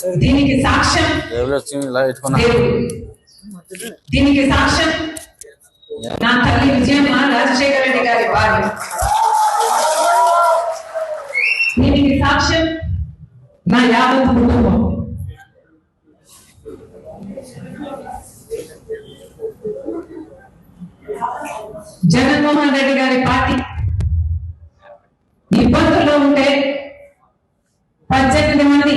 పెడేసి ఇప్పుడు ఎందుకన్నా దీనికి సాక్ష్యం జేబులో వచ్చి ఇలా పెట్టుకున్నా దేవుడు దీనికి సాక్ష్యం నా తల్లి విజయమ్మ రాజశేఖర రెడ్డి గారి భార్య దీనికి సాక్ష్యం నా యావత్ కుటుంబం జగన్మోహన్ రెడ్డి గారి పార్టీ ఇబ్బందుల్లో ఉంటే పద్దెనిమిది మంది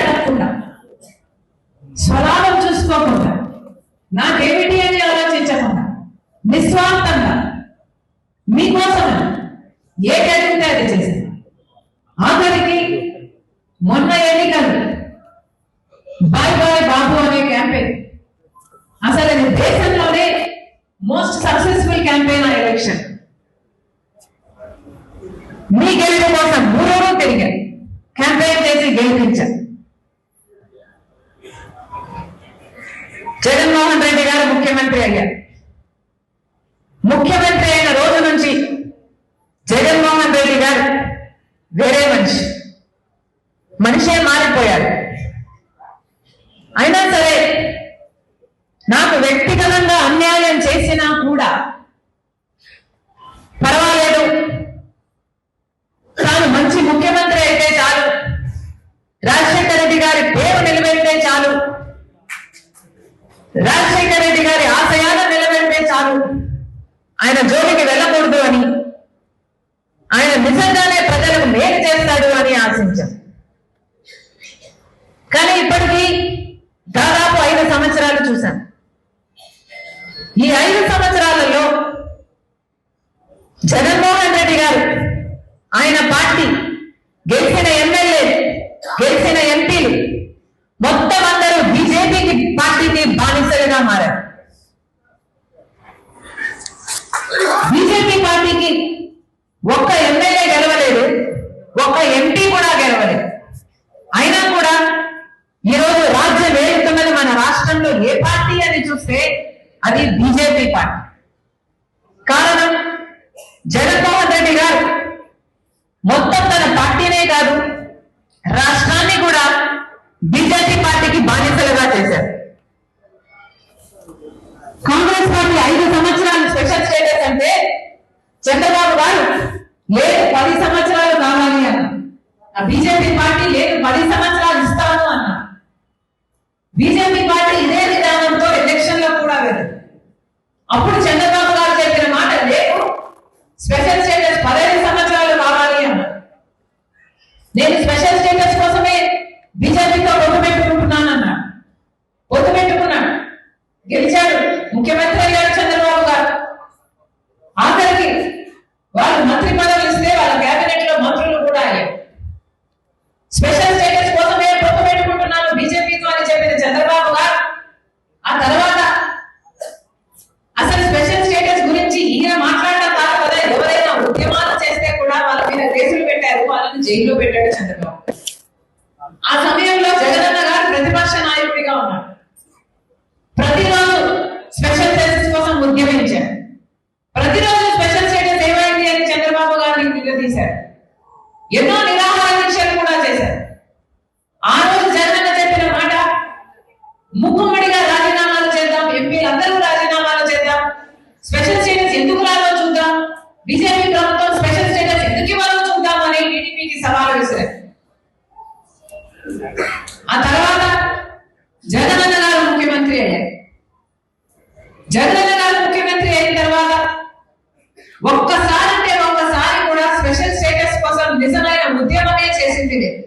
నాకేమిటి అని ఆలోచించకుండా నిస్వార్థంగా మీకోసం ఏ జరిగితే అది చేసింది. ఆఖరికి మొన్న ఎన్నికలు బాయ్ బాయ్ బాబు అనే క్యాంపెయిన్. అసలు అది దేశంలోనే మోస్ట్ సక్సెస్ఫుల్ క్యాంపెయిన్ ఆ ఎలక్షన్ మీ గెలుపు కోసం ఊరూరు తిరిగారు. క్యాంపెయిన్ చేసి గెలిపించారు. ముఖ్యమంత్రి అయ్యారు. ముఖ్యమంత్రి అయిన రోజు నుంచి జగన్మోహన్ రెడ్డి గారు వేరే మనిషి. మనిషే మారిపోయాడు. అయినా సరే నాకు వ్యక్తిగతంగా రాజశేఖర రెడ్డి గారి ఆశయాలు నిలబెడితే చాలు. ఆయన జోలికి వెళ్ళకూడదు అని ఆయన నిజంగానే ప్రజలకు మేలు చేస్తాడు అని ఆశించాం. కానీ ఇప్పటికీ దాదాపు ఐదు సంవత్సరాలు చూశాం. ఈ ఐదు సంవత్సరాలలో జగన్మోహన్ రెడ్డి గారు ఆయన పార్టీ గెలిచిన ఎమ్మెల్యే గెలిచిన ఎంపీలు మొత్తం పార్టీకి ఒక్క ఎమ్మెల్యే గెలవలేదు ఒక్క ఎంపీ కూడా గెలవలేదు. అయినా కూడా ఈరోజు రాజ్యం వేడుతున్నది మన రాష్ట్రంలో ఏ పార్టీ అని చూస్తే అది బీజేపీ పార్టీ. కారణం జగన్మోహన్ రెడ్డి గారు. మొత్తం తన పార్టీనే కాదు రాష్ట్రాన్ని కూడా బీజేపీ పార్టీకి బాధ్యతలుగా చేశారు. చంద్రబాబు గారు లేదు పది సంవత్సరాలు కావాలి అన్న ఆ బీజేపీ పార్టీ లేదు పది సంవత్సరాలు ఇస్తాను అన్న బీజేపీ పార్టీ ఇదే విధానంతో ఎలక్షన్లో కూడా వెళ్ళదు. అప్పుడు చంద్రబాబు గారు చెప్పిన మాట లేదు స్పెషల్ స్టేటస్ పదహైదు సంవత్సరాలు కావాలి అన్న నేను స్పెషల్ స్టేటస్ కోసమే బీజేపీతో పొత్తు పెట్టుకుంటున్నానన్నా అన్నాడు పొత్తు పెట్టుకున్నాడు గెలిచాడు. ముఖ్యమంత్రి అయ్యాడు. ఆ రోజు జగనన్న చెప్పిన మాట ముక్కుమ్మడిగా రాజీనామాలు చేద్దాం ఎంపీలు అందరూ రాజీనామాలు చేద్దాం. స్పెషల్ స్టేటస్ ఎందుకు రాదో చూద్దాం. బీజేపీ ప్రభుత్వం స్పెషల్ స్టేటస్ ఎందుకు ఇవ్వాలో చూద్దాం అని టీడీపీకి సవాలు విసిరారు ఆ తర్వాత జగనన్న గారు ముఖ్యమంత్రి అయ్యారు. జగనన్న గారు ముఖ్యమంత్రి అయిన తర్వాత ఒక్కసారి అంటే ఒక్కసారి కూడా స్పెషల్ స్టేటస్ కోసం నిజమైన ఉద్యమమే చేసింది లేదు.